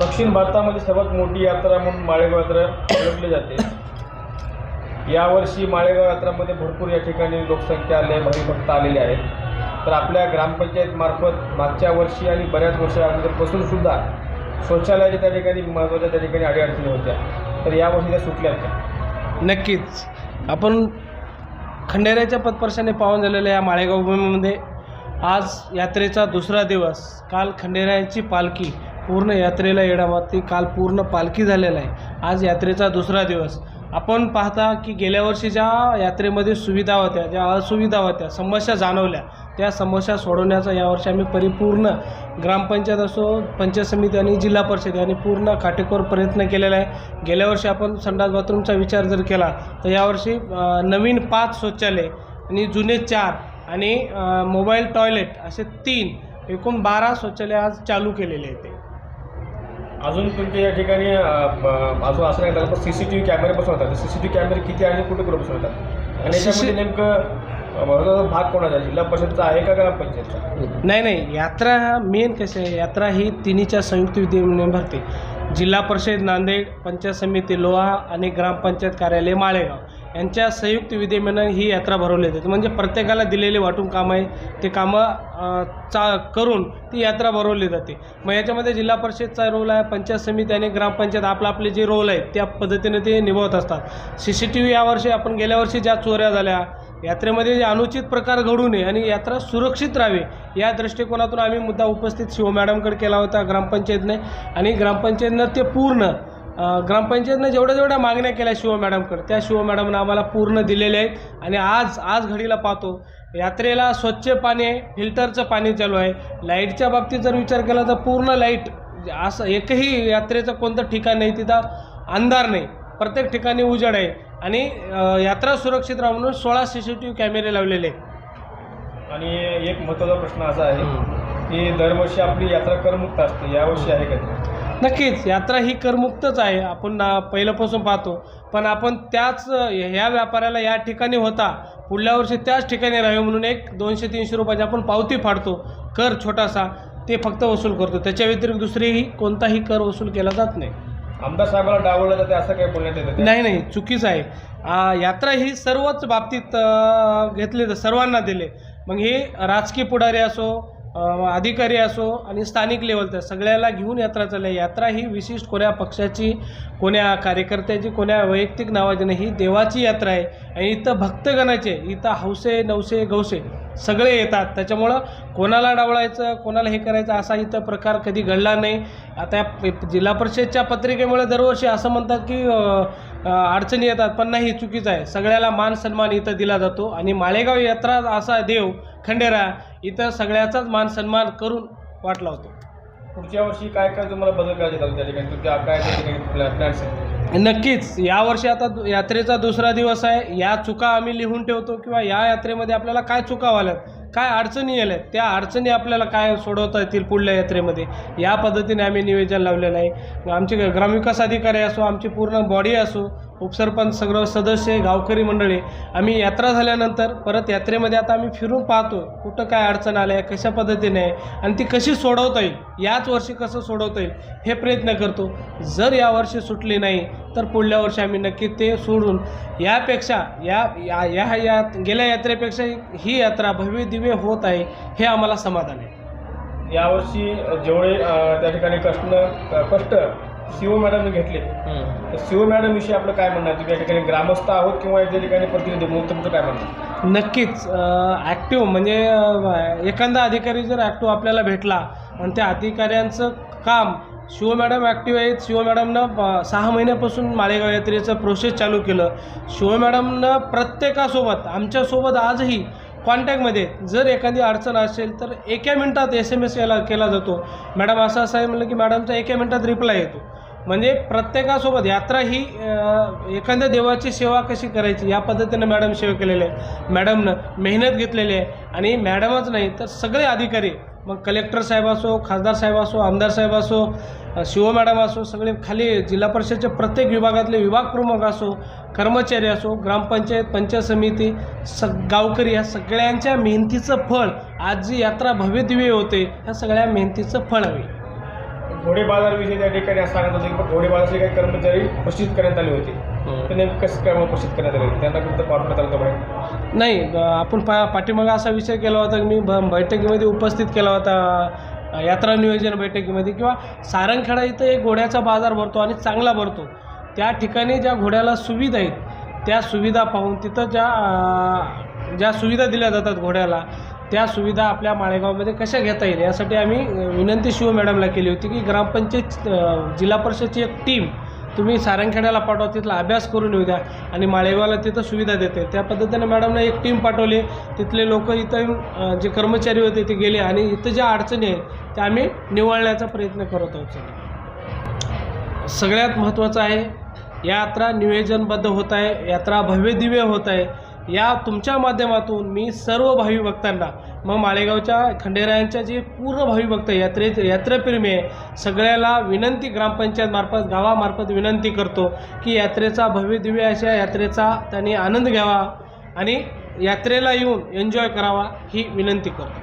दक्षिण भारतामध्ये सर्वात मोठी यात्रा म्हणून माळेगाव यात्रा ओळखली जाते. यावर्षी माळेगाव यात्रामध्ये भरपूर या ठिकाणी लोकसंख्या आले आहे भक्त आलेले आहेत. तर आपल्या ग्रामपंचायतमार्फत मागच्या वर्षी आणि बऱ्याच वर्षा सुद्धा शौचालयाच्या त्या ठिकाणी महत्त्वाच्या त्या ठिकाणी अडीअडचणी होत्या. तर यावर्षी त्या सुटल्या होत्या. नक्कीच. आपण खंडेऱ्याच्या पदपर्शाने पावन झालेल्या या माळेगाव भूमीमध्ये आज यात्रेचा दुसरा दिवस. काल खंडेरायाची पालखी पूर्ण यात्रेला येण्यावरती काल पूर्ण पालखी झालेला आहे. आज यात्रेचा दुसरा दिवस. आपण पाहता की गेल्या वर्षी ज्या यात्रेमध्ये सुविधा होत्या ज्या असुविधा होत्या समस्या जाणवल्या त्या समस्या सोडवण्याचा यावर्षी आम्ही परिपूर्ण ग्रामपंचायत असो पंचायत समिती आणि जिल्हा परिषद यांनी पूर्ण काटेकोर प्रयत्न केलेला आहे. गेल्या वर्षी आपण संडास बाथरूमचा विचार जर केला तर यावर्षी नवीन पाच शौचालय आणि जुने चार आणि मोबाईल टॉयलेट असे तीन एकूण बारा शौचालय आज चालू केलेले आहेत. ते अजून तुमच्या या ठिकाणी अं, ब- अजून असं नाही झालं पण सी सी टी व्ही कॅमेरे बसवतात सी सी टी व्ही कॅमेरे किती आणि कुठे कुठे बसवतात आणि याच्यामध्ये नेमकं भाग कोणाचा जिल्हा परिषदचा आहे का ग्रामपंचायतचा? नाही नाही. यात्रा हा मेन कसं आहे? यात्रा ही तिन्हीच्या संयुक्त विधिमंडळ भरते. जिल्हा परिषद नांदेड पंचायत समिती लोहा आणि ग्रामपंचायत कार्यालय माळेगाव. यांच्या संयुक्त विधिमंडळ ही यात्रा भरवली जाते. म्हणजे प्रत्येकाला दिलेले वाटून कामं आहे. ते कामं चा करून ती यात्रा भरवली जाते. मग याच्यामध्ये जिल्हा परिषदचा रोल आहे पंचायत समिती आणि ग्रामपंचायत आपलं आपले जे रोल आहेत त्या पद्धतीने ते निभावत असतात. सी सी टी व्ही यावर्षी आपण गेल्या वर्षी ज्या चोऱ्या झाल्या यात्रेमध्ये जे अनुचित प्रकार घडू नये आणि यात्रा सुरक्षित राहावी या दृष्टिकोनातून आम्ही मुद्दा उपस्थित शिव मॅडमकडे केला होता ग्रामपंचायतने आणि ग्रामपंचायतनं ते पूर्ण ग्रामपंचायतनं जेवढ्या जेवढ्या मागण्या केल्या शिव मॅडमकडे त्या शिव मॅडमनं आम्हाला पूर्ण दिलेल्या आहेत. आणि आज आज घडीला पाहतो यात्रेला स्वच्छ पाणी आहे फिल्टरचं पाणी चालू आहे. लाईटच्या बाबतीत जर विचार केला तर पूर्ण लाइट असं एकही यात्रेचं कोणतं ठिकाण नाही तिथं अंधार नाही. प्रत्येक ठिकाणी उजेड आहे. आणि यात्रा सुरक्षित राहा म्हणून सोळा सी सी टी व्ही कॅमेरे लावलेले आहेत. आणि एक महत्त्वाचा प्रश्न असा आहे की दरवर्षी आपली यात्रा करमुक्त असते यावर्षी आहे का? नक्कीच यात्रा ही करमुक्तच आहे. आपण ना पहिल्यापासून पाहतो. पण आपण त्याच ह्या व्यापाऱ्याला या ठिकाणी होता. पुढल्या वर्षी त्याच ठिकाणी राहावे म्हणून एक दोनशे तीनशे रुपयाची आपण पावती फाडतो. कर छोटासा ते फक्त वसूल करतो. त्याच्या व्यतिरिक्त दुसरीही कोणताही कर वसूल केला जात नाही. आमदार साहेबाला डावललं जाते असं काही बोलण्यात येतं? नाही नाही चुकीचं आहे. यात्रा ही सर्वच बाबतीत घेतली तर सर्वांना दिले. मग हे राजकीय पुढारी असो अधिकारी असो आणि स्थानिक लेवलचं सगळ्याला घेऊन यात्रा चालली. यात्रा ही विशिष्ट कोण्या पक्षाची कोण्या कार्यकर्त्याची कोण्या वैयक्तिक नावाची नाही ही देवाची यात्रा आहे. आणि इथं भक्तगणाचे इथं हौसे नवसे गौसे सगळे येतात. त्याच्यामुळं कोणाला डावळायचं कोणाला हे करायचं असा इथं प्रकार कधी घडला नाही. आता जिल्हा परिषदच्या पत्रिकेमुळे दरवर्षी असं म्हणतात की अडचणी येतात पण नाही चुकीचं आहे. सगळ्याला मान सन्मान इथं दिला जातो आणि माळेगाव यात्रा असा देव खंडेरा इथं सगळ्याचाच मान सन्मान करून वाट लावतो पुढच्या वर्षी काय काय तुम्हाला बदल करायचे त्या ठिकाणी? तुमच्या काय त्या ठिकाणी नक्कीच यावर्षी आता यात्रेचा दुसरा दिवस आहे. या चुका आम्ही लिहून ठेवतो किंवा या यात्रेमध्ये आपल्याला काय चुका व्हाल्यात काय अडचणी आल्या? त्या अडचणी आपल्याला काय सोडवता येतील पुढल्या यात्रेमध्ये? या पद्धतीने आम्ही नियोजन लावलेलं आहे. आमचे ग्रामविकास अधिकारी असो आमची पूर्ण बॉडी असो उपसरपंच सगळं सदस्य गावकरी मंडळी आम्ही यात्रा झाल्यानंतर परत यात्रेमध्ये आता आम्ही फिरून पाहतो कुठं काय अडचण आल्या कशा पद्धतीने आहे आणि ती कशी सोडवता येईल याच वर्षी कसं सोडवता येईल हे प्रयत्न करतो. जर या वर्षी सुटली नाही तर पुढल्या वर्षी आम्ही नक्की ते सोडून यापेक्षा या या या या गेल्या यात्रेपेक्षा ही यात्रा भव्य दिव्य होत आहे हे आम्हाला समाधान आहे. यावर्षी जेवढे त्या ठिकाणी कष्ट कष्ट शिव मॅडमने घेतले. तर शिव मॅडम विषयी आपलं काय म्हणणं आहे? तुम्ही या ठिकाणी ग्रामस्थ आहोत किंवा या ठिकाणी प्रतिनिधी म्हणून तुमचं काय म्हणणं? नक्कीच ॲक्टिव्ह म्हणजे अ, एखादा अधिकारी जर ॲक्टिव्ह आपल्याला भेटला आणि त्या अधिकाऱ्यांचं काम शिव मॅडम ॲक्टिव्ह आहेत शिव मॅडमनं अ, सहा महिन्यापासून माळेगाव यात्रेचं प्रोसेस चालू केलं. शिव मॅडमनं प्रत्येकासोबत आमच्यासोबत आजही कॉन्टॅक्टमध्ये जर एखादी अडचण असेल तर एका मिनटात एस एम एस केला केला जातो. मॅडम असं असं आहे म्हणलं की मॅडमचा एका मिनटात रिप्लाय येतो. म्हणजे प्रत्येकासोबत यात्रा ही एखाद्या देवाची सेवा कशी करायची या पद्धतीनं मॅडम सेवा केलेली आहे. मॅडमनं मेहनत घेतलेली आहे. आणि मॅडमच नाही तर सगळे अधिकारी मग कलेक्टर साहेब असो खासदार साहेब असो आमदार साहेब असो शिव मॅडम असो सगळे खाली जिल्हा परिषदच्या प्रत्येक विभागातले विभाग प्रमुख असो कर्मचारी असो ग्रामपंचायत पंचायत समिती स गावकरी ह्या सगळ्यांच्या मेहनतीचं फळ आज जी यात्रा भव्य दिव्य होते ह्या सगळ्या मेहनतीचं फळ हवे. घोडे बाजारविषयी त्या ठिकाणी असं सांगत होते की घोडे बाजारचे काही कर्मचारी प्रशिक्षित करण्यात आले होते. तर नेमकं कसं काय मग प्रशिक्षित करण्यात आले त्यांना कुठं पाठवण्यात आलं होतं बाहेर? नाही आपण पा पाठीमागं असा विषय केला होता की मी बैठकीमध्ये उपस्थित केला होता यात्रा नियोजन बैठकीमध्ये किंवा सारंगखेडा इथं एक घोड्याचा बाजार भरतो आणि चांगला भरतो. त्या ठिकाणी ज्या घोड्याला सुविधा आहेत त्या सुविधा पाहून तिथं ज्या ज्या सुविधा दिल्या जातात घोड्याला त्या सुविधा आपल्या माळेगावमध्ये कशा घेता येईल? यासाठी आम्ही विनंती शिव मॅडमला केली होती की ग्रामपंचायत जिल्हा परिषदची एक टीम तुम्ही सारंगखेड्याला पाठवा तिथला अभ्यास करून येऊ द्या आणि माळेगावला तिथं सुविधा देते. त्या पद्धतीने मॅडमने एक टीम पाठवली. तिथले लोक इथं जे कर्मचारी होते ते गेले आणि इथं ज्या अडचणी आहेत त्या आम्ही निवळण्याचा प्रयत्न करत आहोत सर. सगळ्यात महत्त्वाचं आहे यात्रा नियोजनबद्ध होत आहे यात्रा भव्यदिव्य होत आहे. या तुमच्या माध्यमातून मी सर्व भावी भक्तांना मग माळेगावच्या खंडेरायांच्या जे पूर्ण भावी भक्त यात्रे यात्रेप्रेमी आहे सगळ्याला विनंती ग्रामपंचायत मार्फत गावामार्फत विनंती करतो की यात्रेचा भव्यदिव्य अशा यात्रेचा त्यांनी आनंद घ्यावा आणि यात्रेला येऊन एन्जॉय करावा ही विनंती करतो.